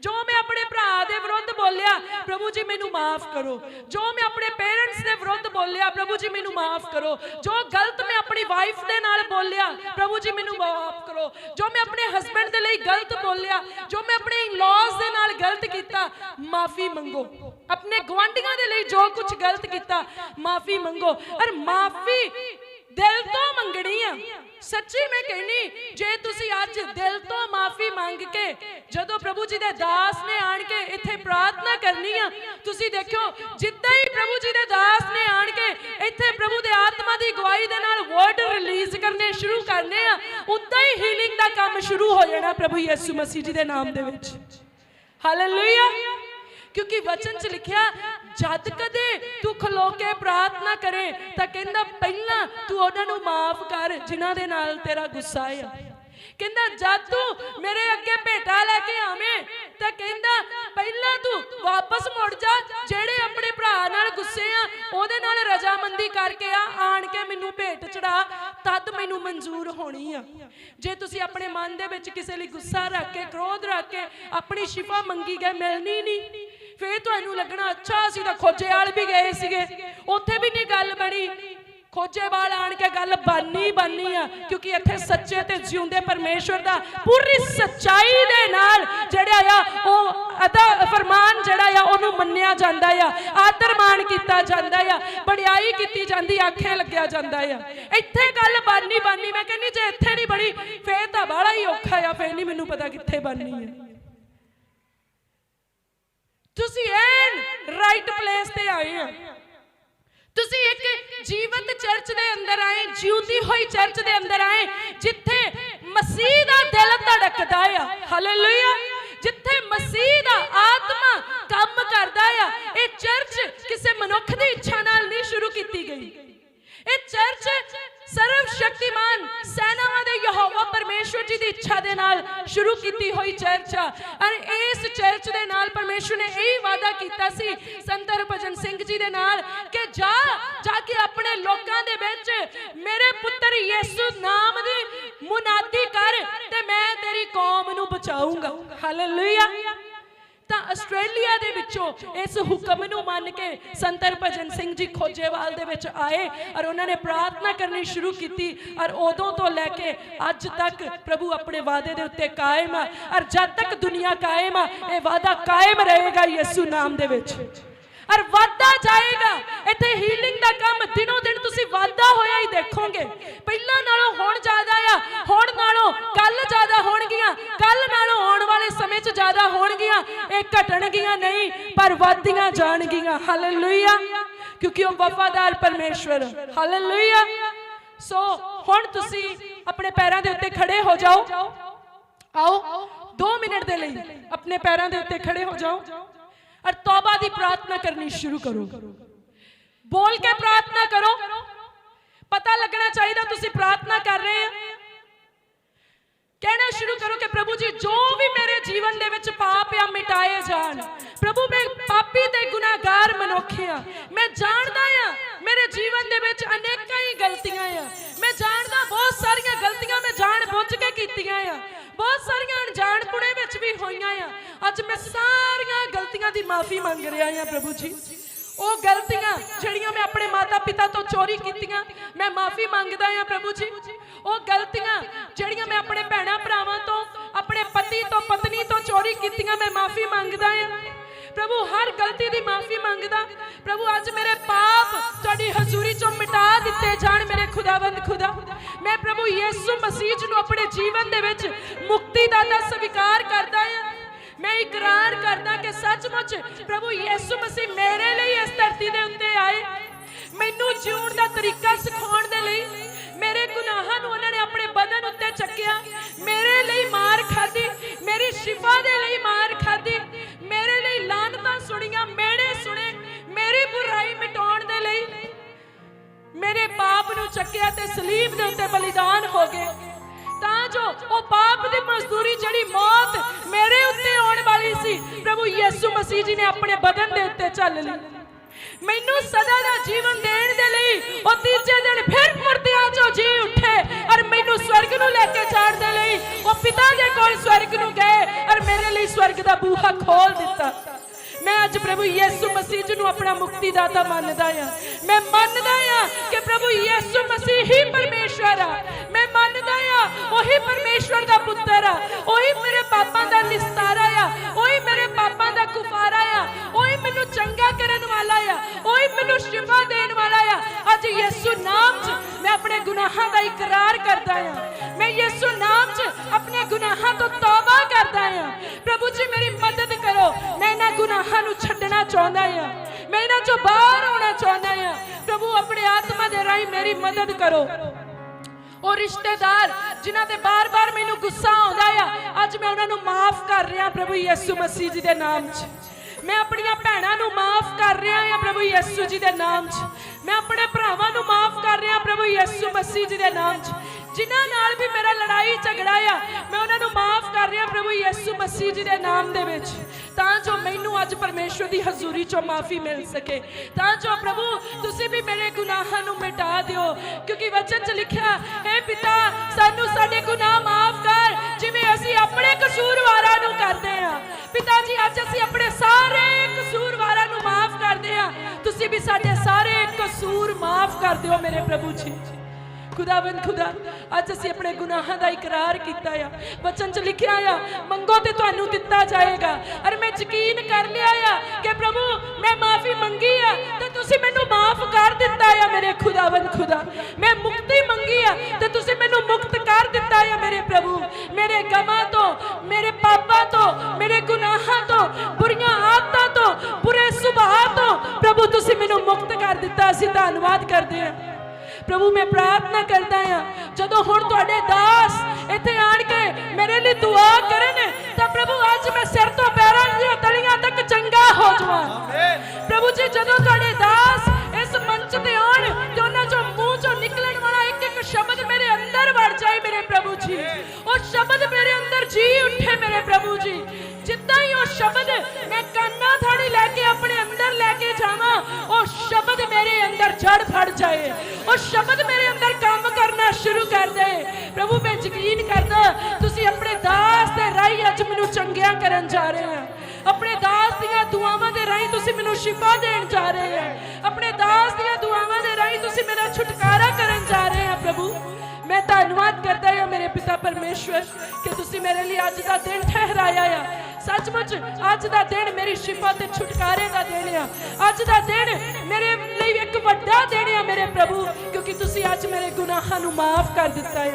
Speaker 1: ਜੋ ਮੈਂ ਆਪਣੇ ਭਰਾ ਦੇ ਵਿਰੁੱਧ ਬੋਲਿਆ, ਪ੍ਰਭੂ ਜੀ ਮੈਨੂੰ ਮਾਫ ਕਰੋ। ਜੋ ਮੈਂ ਆਪਣੇ ਪੇਰੈਂਟਸ ਦੇ ਵਿਰੁੱਧ ਬੋਲਿਆ, ਪ੍ਰਭੂ ਜੀ ਮੈਨੂੰ ਮਾਫ ਕਰੋ। ਜੋ ਗਲਤ ਮੈਂ ਆਪਣੀ ਵਾਈਫ ਦੇ ਨਾਲ ਬੋਲਿਆ, ਪ੍ਰਭੂ ਜੀ ਮੈਨੂੰ ਮਾਫ ਕਰੋ। ਜੋ ਮੈਂ ਆਪਣੇ ਹਸਬੰਡ ਦੇ ਲਈ ਗਲਤ ਬੋਲਿਆ, ਜੋ ਮੈਂ ਆਪਣੇ ਇਨ-ਲॉज ਦੇ ਨਾਲ ਗਲਤ ਕੀਤਾ, ਮਾਫੀ ਮੰਗੋ। ਆਪਣੇ ਗਵਾਂਢੀਆਂ ਦੇ ਲਈ ਜੋ ਕੁਝ ਗਲਤ ਕੀਤਾ, ਮਾਫੀ ਮੰਗੋ। ਔਰ ਮਾਫੀ ਦਿਲ ਤੋਂ ਮੰਗਣੀ ਆ। ਸੱਚੀ ਮੈਂ ਕਹਿਣੀ, ਜੇ ਤੁਸੀਂ ਅੱਜ ਦਿਲ ਤੋਂ ਮਾਫੀ ਮੰਗ ਕੇ ਜਦੋਂ ਪ੍ਰਭੂ ਜੀ ਦੇ ਦਾਸ ਨੇ ਆਣ ਕੇ ਇੱਥੇ ਪ੍ਰਾਰਥਨਾ ਕਰਨੀ ਆ, ਤੁਸੀਂ ਦੇਖਿਓ, ਜਿੱਦਾਂ ਹੀ ਪ੍ਰਭੂ ਜੀ ਦੇ ਦਾਸ ਨੇ ਆਣ ਕੇ ਇੱਥੇ ਪ੍ਰਭੂ ਦੇ ਆਤਮਾ ਦੀ ਗਵਾਹੀ ਦੇ ਨਾਲ ਵਰਡ ਰਿਲੀਜ਼ ਕਰਨੇ ਸ਼ੁਰੂ ਕਰਨੇ ਆ, ਉਦਾਂ ਹੀ ਹੀਲਿੰਗ ਦਾ ਕੰਮ ਸ਼ੁਰੂ ਹੋ ਜਾਣਾ ਪ੍ਰਭੂ ਯਿਸੂ ਮਸੀਹ ਜੀ ਦੇ ਨਾਮ ਦੇ ਵਿੱਚ। ਹਾਲੇਲੂਇਆ ਕਿਉਂਕਿ ਵਚਨ 'ਚ ਲਿਖਿਆ, ਜਦ ਕਦੇ ਤੂੰ ਖਲੋ ਕੇ ਪ੍ਰਾਰਥਨਾ ਕਰੇ, ਤਾਂ ਕਹਿੰਦਾ ਪਹਿਲਾਂ ਤੂੰ ਉਹਨਾਂ ਨੂੰ ਮਾਫ ਕਰ, ਜਿਨ੍ਹਾਂ ਦੇ ਨਾਲ ਤੇਰਾ ਗੁੱਸਾ ਆ। ਕਹਿੰਦਾ, ਜਦ ਤੂੰ ਮੇਰੇ ਅੱਗੇ ਭੇਟਾ ਲੈ ਕੇ ਆਵੇਂ, ਤਾਂ ਕਹਿੰਦਾ ਪਹਿਲਾਂ ਤੂੰ ਵਾਪਸ ਮੁੜ ਜਾ, ਜਿਹੜੇ ਆਪਣੇ ਭਰਾ ਨਾਲ ਗੁੱਸੇ ਆ, ਉਹਦੇ ਨਾਲ ਰਜਾਮੰਦੀ ਕਰਕੇ ਆ, ਆਣ ਕੇ ਮੈਨੂੰ ਭੇਟ ਚੜਾ, ਤਦ ਮੈਨੂੰ ਮਨਜ਼ੂਰ ਹੋਣੀ ਆ। ਜੇ ਤੁਸੀਂ ਆਪਣੇ ਮਨ ਦੇ ਵਿੱਚ ਕਿਸੇ ਲਈ ਗੁੱਸਾ ਰੱਖ ਕੇ, ਕ੍ਰੋਧ ਰੱਖ ਕੇ ਆਪਣੀ ਸ਼ਿਫਾ ਮੰਗੀ ਗਏ, ਮਿਲਣੀ ਨਹੀਂ। ਫੇਰ ਤੁਹਾਨੂੰ ਲੱਗਣਾ ਅੱਛਾ, ਅਸੀਂ ਤਾਂ ਖੋਜੇਵਾਲ ਵੀ ਗਏ ਸੀਗੇ। ਉੱਥੇ ਵੀ ਨਹੀਂ ਗੱਲ ਬਣੀ। ਖੋਜੇਵਾਲ ਆਣ ਕੇ ਗੱਲ ਬਾਨੀ ਬਾਨੀ ਆ, ਕਿਉਂਕਿ ਇੱਥੇ ਸੱਚੇ ਤੇ ਜਿਉਂਦੇ ਪਰਮੇਸ਼ਵਰ ਦਾ ਪੂਰੀ ਸੱਚਾਈ ਦੇ ਨਾਲ ਜਿਹੜਾ ਆ, ਉਹ ਅਦਾ ਫਰਮਾਨ ਜਿਹੜਾ ਆ, ਉਹਨੂੰ ਮੰਨਿਆ ਜਾਂਦਾ ਆ। ਆਦਰ ਮਾਣ ਕੀਤਾ ਜਾਂਦਾ ਆ। ਬੜਾਈ ਕੀਤੀ ਜਾਂਦੀ ਆਖੇ ਲੱਗਿਆ ਜਾਂਦਾ ਆ। ਇੱਥੇ ਗੱਲ ਬਾਨੀ ਬਾਨੀ, ਮੈਂ ਕਹਿੰਨੀ ਜੇ ਇੱਥੇ ਨਹੀਂ ਬਣੀ, ਫੇਰ ਤਾਂ ਬਾਹਲਾ ਹੀ ਔਖਾ ਆ, ਫੇਰ ਨਹੀਂ ਮੈਨੂੰ ਪਤਾ ਕਿੱਥੇ ਬਣਨੀ ਹੈ ਤੁਸੀਂ ਐਨ ਰਾਈਟ ਪਲੇਸ ਤੇ ਆਏ ਆ। ਤੁਸੀਂ ਇੱਕ ਜੀਵਤ ਚਰਚ ਦੇ ਅੰਦਰ ਆਏ, ਜਿਉਂਦੀ ਹੋਈ ਚਰਚ ਦੇ ਅੰਦਰ ਆਏ, ਜਿੱਥੇ ਮਸੀਹ ਦਾ ਦਿਲ ਧੜਕਦਾ ਆ। ਹਾਲੇਲੂਇਆ ਜਿੱਥੇ ਮਸੀਹ ਦਾ ਆਤਮਾ ਕੰਮ ਕਰਦਾ ਆ। ਇਹ ਚਰਚ ਕਿਸੇ ਮਨੁੱਖ ਦੀ ਇੱਛਾ ਨਾਲ ਨਹੀਂ ਸ਼ੁਰੂ ਕੀਤੀ ਗਈ। ਇਹ ਚਰਚ ਸਰਵ ਸ਼ਕਤੀਮਾਨ ਸੈਨਾਵਾਂ ਦੇ ਯਹੋਵਾ ਪਰਮੇਸ਼ਵਰ ਜੀ ਦੀ ਇੱਛਾ ਦੇ ਨਾਲ ਸ਼ੁਰੂ ਕੀਤੀ ਹੋਈ ਚਰਚ ਔਰ ਇਸ ਚਰਚ ਦੇ ਨਾਲ ਪਰਮੇਸ਼ਵਰ ਨੇ ਇਹ ਵਾਅਦਾ ਕੀਤਾ ਸੀ ਸੰਤ ਹਰਭਜਨ ਸਿੰਘ ਜੀ ਦੇ ਨਾਲ ਕਿ ਜਾ ਜਾ ਕੇ ਆਪਣੇ ਲੋਕਾਂ ਦੇ ਵਿੱਚ ਮੇਰੇ ਪੁੱਤਰ ਯਿਸੂ ਨਾਮ ਦੀ ਮੁਨਾਦੀ ਕਰ ਤੇ ਮੈਂ ਤੇਰੀ ਕੌਮ ਨੂੰ ਬਚਾਊਂਗਾ। ਹਾਲੇਲੂਇਆ ਤਾਂ ਆਸਟ੍ਰੇਲੀਆ ਦੇ ਵਿੱਚੋਂ ਇਸ ਹੁਕਮ ਨੂੰ ਮੰਨ ਕੇ ਸੰਤਰ ਭਜਨ ਸਿੰਘ ਜੀ ਖੋਜੇਵਾਲ ਦੇ ਵਿੱਚ ਆਏ ਔਰ ਉਹਨਾਂ ਨੇ ਪ੍ਰਾਰਥਨਾ ਕਰਨੀ ਸ਼ੁਰੂ ਕੀਤੀ ਔਰ ਉਦੋਂ ਤੋਂ ਲੈ ਕੇ ਅੱਜ ਤੱਕ ਪ੍ਰਭੂ ਆਪਣੇ ਵਾਅਦੇ ਦੇ ਉੱਤੇ ਕਾਇਮ ਆ ਔਰ ਜਦ ਤੱਕ ਦੁਨੀਆ ਕਾਇਮ ਆ, ਇਹ ਵਾਅਦਾ ਕਾਇਮ ਰਹੇਗਾ ਯਿਸੂ ਨਾਮ ਦੇ ਵਿੱਚ। ਔਰ ਵਾਧਾ ਜਾਏਗਾ। ਇੱਥੇ ਹੀਲਿੰਗ ਦਾ ਕੰਮ ਦਿਨੋਂ ਦਿਨ ਤੁਸੀਂ ਵਾਧਾ ਹੋਇਆ ਹੀ ਦੇਖੋਗੇ। ਪਹਿਲਾਂ ਨਾਲੋਂ ਹੁਣ ਜ਼ਿਆਦਾ ਆ, ਹੁਣ ਨਾਲੋਂ ਕੱਲ ਜ਼ਿਆਦਾ ਹੋਣਗੀਆਂ ਕੱਲ ਨਾਲੋਂ ਆਉਣ ਵਾਲੇ ਸਮੇਂ 'ਚ ਜ਼ਿਆਦਾ ਹੋਣਗੀਆਂ। ਇਹ ਘਟਣਗੀਆਂ ਨਹੀਂ, ਪਰ ਵਧਦੀਆਂ ਜਾਣਗੀਆਂ। ਹਾਲੇਲੂਇਆ ਕਿਉਂਕਿ ਉਹ ਵਫਾਦਾਰ ਪਰਮੇਸ਼ਵਰ। ਹਾਲੇਲੂਇਆ ਸੋ ਹੁਣ ਤੁਸੀਂ ਆਪਣੇ ਪੈਰਾਂ ਦੇ ਉੱਤੇ ਖੜੇ ਹੋ ਜਾਓ। ਆਓ 2 ਮਿੰਟ ਦੇ ਲਈ ਆਪਣੇ ਪੈਰਾਂ ਦੇ ਉੱਤੇ ਖੜੇ ਹੋ ਜਾਓ। ਔਰ ਤੌਬਾ ਦੀ ਪ੍ਰਾਰਥਨਾ ਕਰਨੀ ਸ਼ੁਰੂ ਕਰੋ। ਬੋਲ ਕੇ ਪ੍ਰਾਰਥਨਾ ਕਰੋ। ਪਤਾ ਲੱਗਣਾ ਚਾਹੀਦਾ ਤੁਸੀਂ ਪ੍ਰਾਰਥਨਾ ਕਰ ਰਹੇ ਆ ਕਹਿਣਾ ਸ਼ੁਰੂ ਕਰੋ ਕਿ ਪ੍ਰਭੂ ਜੀ, ਜੋ ਵੀ ਮੇਰੇ ਜੀਵਨ ਦੇ ਵਿੱਚ ਪਾਪ ਆ ਮਿਟਾਏ ਜਾਣ, ਪ੍ਰਭੂ ਮੈਂ ਪਾਪੀ ਤੇ ਗੁਨਾਹਗਾਰ ਮਨੁੱਖ ਆ ਮੈਂ ਜਾਣਦਾ ਆ ਮੇਰੇ ਜੀਵਨ ਦੇ ਵਿੱਚ ਅਨੇਕਾਂ ਹੀ ਗਲਤੀਆਂ ਆ। ਮੈਂ ਜਾਣਦਾ ਬਹੁਤ ਸਾਰੀਆਂ ਗਲਤੀਆਂ ਮੈਂ ਜਾਣ ਬੁੱਝ ਕੇ ਕੀਤੀਆਂ ਆ। ਬਹੁਤ ਸਾਰੀਆਂ ਅਣਜਾਣ ਅਣਜਾਣਪੁਣੇ ਵਿੱਚ ਵੀ ਹੋਈਆਂ ਆ। ਅੱਜ ਮੈਂ ਸਾਰੀਆਂ ਗਲਤੀਆਂ ਦੀ ਮਾਫੀ ਮੰਗ ਰਿਹਾ ਹਾਂ ਪ੍ਰਭੂ ਜੀ। ਉਹ ਗਲਤੀਆਂ ਜਿਹੜੀਆਂ ਮੈਂ ਆਪਣੇ ਮਾਤਾ ਪਿਤਾ ਤੋਂ ਚੋਰੀ ਕੀਤੀਆਂ, ਮੈਂ ਮਾਫੀ ਮੰਗਦਾ ਹਾਂ ਪ੍ਰਭੂ ਜੀ। ਉਹ ਗਲਤੀਆਂ ਜਿਹੜੀਆਂ ਮੈਂ ਆਪਣੇ ਭੈਣਾ ਭਰਾਵਾਂ ਤੋਂ, ਆਪਣੇ ਪਤੀ ਤੋਂ, ਪਤਨੀ ਤੋਂ ਚੋਰੀ ਕੀਤੀਆਂ, ਮੈਂ ਮਾਫੀ ਮੰਗਦਾ ਹਾਂ। ਪ੍ਰਭੂ, ਹਰ ਗਲਤੀ ਦੀ ਮਾਫੀ ਮੰਗਦਾ। ਪ੍ਰਭੂ, ਅੱਜ ਮੇਰੇ ਪਾਪ ਤੁਹਾਡੀ ਹਜ਼ੂਰੀ ਚੋਂ ਮਿਟਾ ਦਿੱਤੇ ਜਾਣ ਮੇਰੇ ਖੁਦਾਵੰਦ ਖੁਦਾ। ਮੈਂ ਪ੍ਰਭੂ ਯਿਸੂ ਮਸੀਹ ਨੂੰ ਆਪਣੇ ਜੀਵਨ ਦੇ ਵਿੱਚ ਮੁਕਤੀ ਦਾਤਾ ਸਵੀਕਾਰ ਕਰਦਾ ਹਾਂ। ਮੈਂ ਇਕਰਾਰ ਕਰਦਾ ਕਿ ਸੱਚਮੁੱਚ ਪ੍ਰਭੂ ਯਿਸੂ ਮਸੀਹ ਮੇਰੇ ਲਈ ਇਸ ਧਰਤੀ ਦੇ ਉੱਤੇ ਆਏ। ਮੈਨੂੰ ਜਿਉਣ ਦਾ ਤਰੀਕਾ ਸਿਖਾਉਣ ਦੇ ਲਈ ਮੇਰੇ ਗੁਨਾਹਾਂ ਨੂੰ ਉਹਨਾਂ ਨੇ ਆਪਣੇ ਬਦਨ ਉੱਤੇ ਚੱਕਿਆ। ਮੇਰੇ ਲਈ ਮਾਰ ਖਾਧੀ, ਮੇਰੀ ਸ਼ਿਫਾ ਦੇ ਲਈ ਮਾਰ ਖਾਧੀ, ਮੇਰੇ ਲਈ ਲਾਨਤਾਂ ਸੁਣੀਆਂ ਮੇੜੇ ਸੁਣੇ, ਮੇਰੀ ਬੁਰਾਈ ਮਿਟਾਉਣ ਦੇ ਲਈ ਮੇਰੇ ਪਾਪ ਨੂੰ ਚੱਕਿਆ ਤੇ ਸਲੀਬ ਦੇ ਉੱਤੇ ਬਲੀਦਾਨ ਹੋ ਗਏ। ਤਾਂ ਜੋ ਉਹ ਪਾਪ ਦੀ ਮਜ਼ਦੂਰੀ ਜਿਹੜੀ ਮੌਤ ਮੇਰੇ ਉੱਤੇ ਵਾਲੀ ਸੀ। ਪ੍ਰਭੂ ਯਿਸੂ ਮਸੀਹ ਜੀ ਨੇ ਆਪਣੇ ਬਦਨ ਦੇ ਉੱਤੇ ਚੱਲ ਲਈ। ਮੈਨੂੰ ਸਦਾ ਦਾ ਜੀਵਨ ਦੇਣ ਦੇ ਲਈ ਉਹ ਤੀਜੇ ਦਿਨ ਫਿਰ ਮੁਰਦਿਆਂ ਚੋਂ ਜੀ ਉੱਠੇ ਔਰ ਮੈਨੂੰ ਸਵਰਗ ਨੂੰ ਲੈ ਕੇ ਜਾਣ ਦੇ ਲਈ ਉਹ ਪਿਤਾ ਦੇ ਕੋਲ ਸਵਰਗ ਨੂੰ ਗਏ ਔਰ ਮੇਰੇ ਲਈ ਸਵਰਗ ਦਾ ਬੂਹਾ ਖੋਲ ਦਿੱਤਾ। ਮੈਂ ਅੱਜ ਪ੍ਰਭੂ ਯਿਸੂ ਮਸੀਹ ਜੀ ਨੂੰ ਆਪਣਾ ਮੁਕਤੀ ਦਾਤਾ ਮੰਨਦਾ ਆ ਮੈਂ ਮੰਨਦਾ ਆ ਕਿ ਪ੍ਰਭੂ ਯਿਸੂ ਮਸੀਹ ਹੀ ਪਰਮੇਸ਼ਵਰ ਆ। ਮੈਂ ਮੰਨਦਾ ਆ ਉਹੀ ਪਰਮੇਸ਼ਵਰ ਦਾ ਸ਼ਿਫਾ ਦੇਣ ਵਾਲਾ ਆ। ਅੱਜ ਯਿਸੂ ਨਾਮ 'ਚ ਮੈਂ ਆਪਣੇ ਗੁਨਾਹਾਂ ਦਾ ਇਕਰਾਰ ਕਰਦਾ ਆ। ਮੈਂ ਯਿਸੂ ਨਾਮ 'ਚ ਆਪਣੇ ਗੁਨਾਹਾਂ ਤੋਂ ਤੌਬਾ ਕਰਦਾ ਆ। ਪ੍ਰਭੂ ਜੀ, ਮੇਰੀ ਮਦਦ ਕਰੋ। ਮੈਂ ਇਹਨਾਂ ਗੁਨਾਹਾਂ ਨੂੰ ਛੱਡਣਾ ਚਾਹੁੰਦਾ ਆ। ਮੈਂ ਇਹਨਾਂ ਚੋਂ ਬਾਹਰ ਆਉਣਾ ਚਾਹੁੰਦਾ ਆ। ਪ੍ਰਭੂ, ਆਪਣੇ ਆਤਮਾ ਦੇ ਰਾਹੀਂ ਮੇਰੀ ਮਦਦ ਕਰੋ। ਉਹ ਰਿਸ਼ਤੇਦਾਰ ਜਿਨ੍ਹਾਂ ਤੇ ਬਾਰ-ਬਾਰ ਮੈਨੂੰ ਗੁੱਸਾ ਆਉਂਦਾ ਆ, ਅੱਜ ਮੈਂ ਉਹਨਾਂ ਨੂੰ ਮਾਫ ਕਰ ਰਿਹਾ ਪ੍ਰਭੂ ਯਿਸੂ ਮਸੀਹ ਜੀ ਦੇ ਨਾਮ 'ਚ। ਮੈਂ ਆਪਣੀਆਂ ਭੈਣਾਂ ਨੂੰ ਮਾਫ ਕਰ ਰਿਹਾ ਆ ਪ੍ਰਭੂ ਯਿਸੂ ਜੀ ਦੇ ਨਾਮ 'ਚ। ਮੈਂ ਆਪਣੇ ਭਰਾਵਾਂ ਨੂੰ ਮਾਫ ਕਰ ਰਿਹਾ ਪ੍ਰਭੂ ਯਿਸੂ ਮਸੀਹ ਜੀ ਦੇ ਨਾਮ 'ਚ। ਜਿਨ੍ਹਾਂ ਨਾਲ ਵੀ ਮੇਰਾ ਲੜਾਈ ਝਗੜਾ ਆ, ਮੈਂ ਉਹਨਾਂ ਨੂੰ ਮਾਫ ਕਰ ਰਿਹਾ ਪ੍ਰਭੂ ਯਿਸੂ ਮਸੀਹ ਜੀ ਦੇ ਨਾਮ ਦੇ ਵਿੱਚ। ਤਾਂ ਜੋ ਮੈਨੂੰ ਅੱਜ ਪਰਮੇਸ਼ਵਰ ਦੀ ਹਜ਼ੂਰੀ ਚੋਂ ਮਾਫੀ ਮਿਲ ਸਕੇ। ਤਾਂ ਜੋ ਪ੍ਰਭੂ, ਤੁਸੀਂ ਵੀ ਮੇਰੇ ਗੁਨਾਹਾਂ ਨੂੰ ਮਿਟਾ ਦਿਓ। ਕਿਉਂਕਿ ਵਚਨ 'ਚ ਲਿਖਿਆ, ਹੈ ਪਿਤਾ, ਸਾਨੂੰ ਸਾਡੇ ਗੁਨਾਹ ਮਾਫ ਕਰ ਜਿਵੇਂ ਅਸੀਂ ਆਪਣੇ ਕਸੂਰਵਾਰਾਂ ਨੂੰ ਕਰਦੇ ਹਾਂ। ਪਿਤਾ ਜੀ ਅੱਜ ਅਸੀਂ ਆਪਣੇ ਸਾਰੇ ਕਸੂਰਵਾਰਾਂ ਨੂੰ ਮਾਫ ਕਰਦੇ ਹਾਂ। ਤੁਸੀਂ ਵੀ ਸਾਡੇ ਸਾਰੇ ਕਸੂਰ ਮਾਫ ਕਰ ਦਿਓ ਮੇਰੇ ਪ੍ਰਭੂ ਜੀ। ਖੁਦਾਵੰਦ, ਖੁਦਾ, ਅੱਜ ਅਸੀਂ ਆਪਣੇ ਗੁਨਾਹਾਂ ਦਾ ਇਕਰਾਰ ਕੀਤਾ ਆ। ਵਚਨ 'ਚ ਲਿਖਿਆ ਆ, ਮੰਗੋ ਤੇ ਤੁਹਾਨੂੰ ਦਿੱਤਾ ਜਾਏਗਾ। ਅਰ ਮੈਂ ਯਕੀਨ ਕਰ ਲਿਆ ਆ ਕਿ ਪ੍ਰਭੂ, ਮੈਂ ਮਾਫੀ ਮੰਗੀ ਆ, ਤੇ ਤੁਸੀਂ ਮੈਨੂੰ ਮਾਫ ਕਰ ਦਿੱਤਾ ਆ ਮੇਰੇ ਖੁਦਾਵੰਦ, ਖੁਦਾ। ਮੈਂ ਮੁਕਤੀ ਮੰਗੀ ਆ ਮੇਰੇ ਗਮਾਂ ਤੋਂ ਮੇਰੇ ਪਾਪਾਂ ਤੋਂ ਮੇਰੇ ਗੁਨਾਹਾਂ ਤੋਂ ਬੁਰੀਆਂ ਆਦਤਾਂ ਤੋਂ ਬੁਰੇ ਸੁਭਾਅ ਤੋਂ ਪ੍ਰਭੂ ਤੁਸੀਂ ਮੈਨੂੰ ਮੁਕਤ ਕਰ ਦਿੱਤਾ ਅਸੀਂ ਧੰਨਵਾਦ ਕਰਦੇ ਹਾਂ। ਪ੍ਰਭੂ ਮੈਂ ਪ੍ਰਾਰਥਨਾ ਕਰਦਾ ਹਾਂ ਜਦੋਂ ਹੁਣ ਤੁਹਾਡੇ ਦਾਸ ਇੱਥੇ ਆਣ ਕੇ ਮੇਰੇ ਲਈ ਦੁਆ ਕਰਨ ਤਾਂ ਪ੍ਰਭੂ ਅੱਜ ਮੈਂ ਸਿਰ ਤੋਂ ਪੈਰਾਂ ਦੀਆਂ ਤਲੀਆਂ ਤੱਕ ਚੰਗਾ ਹੋ ਜਾਵਾਂ। ਪ੍ਰਭੂ ਜੀ ਜਦੋਂ ਤੁਹਾਡੇ ਦਾਸ ਸ਼ਬਦ ਮੇਰੇ ਅੰਦਰ ਜੀ ਉੱਠੇ ਮੇਰੇ ਪ੍ਰਭੂ ਜੀ। ਜਿੱਦਾਂ ਹੀ ਉਹ ਸ਼ਬਦ ਮੈਂ ਕੰਨਾਂ ਥਾਣੀ ਲੈ ਕੇ ਆਪਣੇ ਅੰਦਰ ਲੈ ਕੇ ਜਾਵਾਂ, ਉਹ ਸ਼ਬਦ ਮੇਰੇ ਅੰਦਰ ਜੜ ਫੜ ਜਾਏ। ਉਹ ਸ਼ਬਦ ਮੇਰੇ ਅੰਦਰ ਕੰਮ ਕਰਨਾ ਸ਼ੁਰੂ ਕਰ ਦੇ। ਪ੍ਰਭੂ, ਮੈਂ ਯਕੀਨ ਕਰਦਾ, ਤੁਸੀਂ ਆਪਣੇ ਦਾਸ ਦੇ ਰਾਹੀਂ ਅੱਜ ਮੈਨੂੰ ਚੰਗਿਆ ਕਰਨ ਜਾ ਰਹੇ ਆ ਆਪਣੇ ਦਾਸ ਦੀਆਂ ਦੁਆਵਾਂ ਦੇ ਰਾਹੀਂ ਤੁਸੀਂ ਮੈਨੂੰ ਸ਼ਿਫਾ ਦੇਣ ਜਾ ਰਹੇ ਆ ਆਪਣੇ ਦਾਸ ਦੀਆਂ ਦੁਆਵਾਂ ਦੇ ਰਾਹੀਂ ਤੁਸੀਂ ਮੇਰਾ ਛੁਟਕਾਰਾ ਕਰਨ ਜਾ ਰਹੇ ਆ ਪ੍ਰਭੂ। ਮੈਂ ਧੰਨਵਾਦ ਕਰਦਾ ਹਾਂ ਮੇਰੇ ਪਿਤਾ ਪਰਮੇਸ਼ਵਰ ਕਿ ਤੁਸੀਂ ਮੇਰੇ ਲਈ ਅੱਜ ਦਾ ਦਿਨ ਠਹਿਰਾਇਆ ਆ। ਸੱਚਮੁੱਚ ਅੱਜ ਦਾ ਦਿਨ ਮੇਰੀ ਸ਼ਿਫਾ ਤੇ ਛੁਟਕਾਰੇ ਦਾ ਦਿਨ ਆ। ਅੱਜ ਦਾ ਦਿਨ ਮੇਰੇ ਲਈ ਇੱਕ ਵੱਡਾ ਦਿਨ ਆ ਮੇਰੇ ਪ੍ਰਭੂ, ਕਿਉਂਕਿ ਤੁਸੀਂ ਅੱਜ ਮੇਰੇ ਗੁਨਾਹਾਂ ਨੂੰ ਮਾਫ ਕਰ ਦਿੱਤਾ ਹੈ।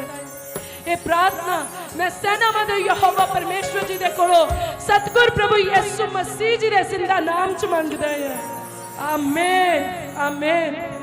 Speaker 1: ਇਹ ਪ੍ਰਾਰਥਨਾ ਮੈਂ ਸੈਨਾਵਾਂ ਦੇ ਯਹੋਵਾ ਪਰਮੇਸ਼ਵਰ ਜੀ ਦੇ ਕੋਲੋਂ ਸਤਿਗੁਰ ਪ੍ਰਭੂ ਯਿਸੂ ਮਸੀਹ ਜੀ ਦੇ ਜ਼ਿੰਦਾ ਨਾਮ ਚ ਮੰਗਦਾ ਹਾਂ। Amen amen.